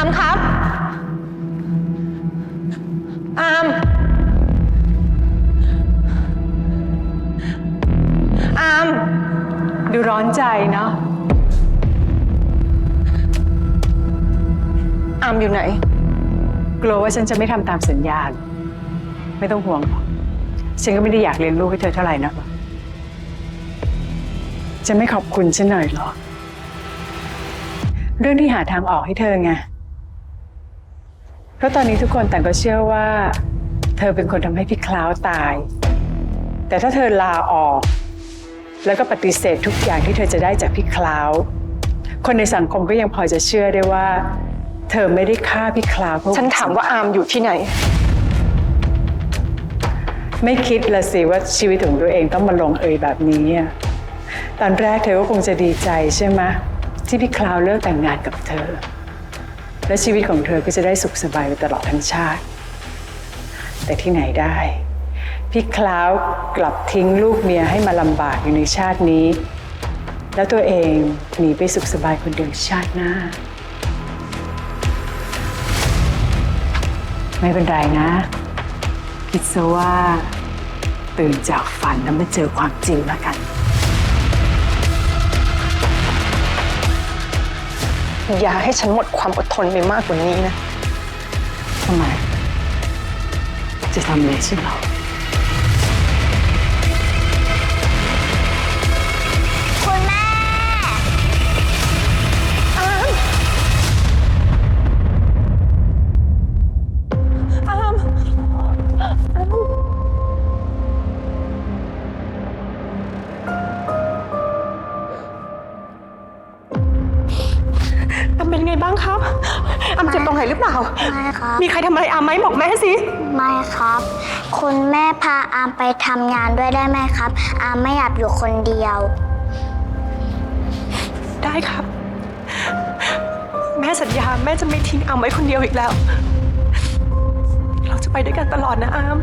อามครับ อาม อาม ดูร้อนใจเนาะ อามอยู่ไหน กลัวว่าฉันจะไม่ทำตามสัญญาไม่ต้องห่วงหรอกฉันก็ไม่ได้อยากเลี้ยงลูกให้เธอเท่าไหร่นะจะไม่ขอบคุณฉันหน่อยเหรอ เรื่องที่หาทางออกให้เธอไง เพราะตอนนี้ทุกคนต่างก็เชื่อว่า เธอเป็นคนทำให้พี่คล้าวตาย แต่ถ้าเธอลาออก แล้วก็ปฏิเสธทุกอย่างที่เธอจะได้จากพี่คล้าว คนในสังคมก็ยังพอจะเชื่อได้ว่า เธอไม่ได้ฆ่าพี่คล้าวเพราะฉันถามว่าอามอยู่ที่ไหน ไม่คิดละสิว่าชีวิตของตัวเองต้องมาลงเอยแบบนี้อะตอนแรกเธอก็คงจะดีใจใช่ไหมที่พี่คลาวเลิกแต่งงานกับเธอ และชีวิตของเธอก็จะได้สุขสบายไปตลอดทั้งชาติ แต่ที่ไหนได้ พี่คลาวกลับทิ้งลูกเมียให้มาลำบากอยู่ในชาตินี้ แล้วตัวเองหนีไปสุขสบายคนเดียวชาติหน้า ไม่เป็นไรนะ คิดซะว่า ตื่นจากฝันแล้วมาเจอความจริงแล้วกัน อย่าให้ฉันหมดความอดทนไปมากกว่านี้นะ ทำไม จะทำอะไรฉันหรอ เป็นไงบ้างครับอามเจ็บตรงไหนหรือเปล่า ไม่ครับ มีใครทำอะไรอามไหมบอกแม่สิ ไม่ครับ คุณแม่พาอามไปทำงานด้วยได้ไหมครับ อามไม่อยากอยู่คนเดียว ได้ครับ แม่สัญญาแม่จะไม่ทิ้งอามไว้คนเดียวอีกแล้ว เราจะไปด้วยกันตลอดนะอาม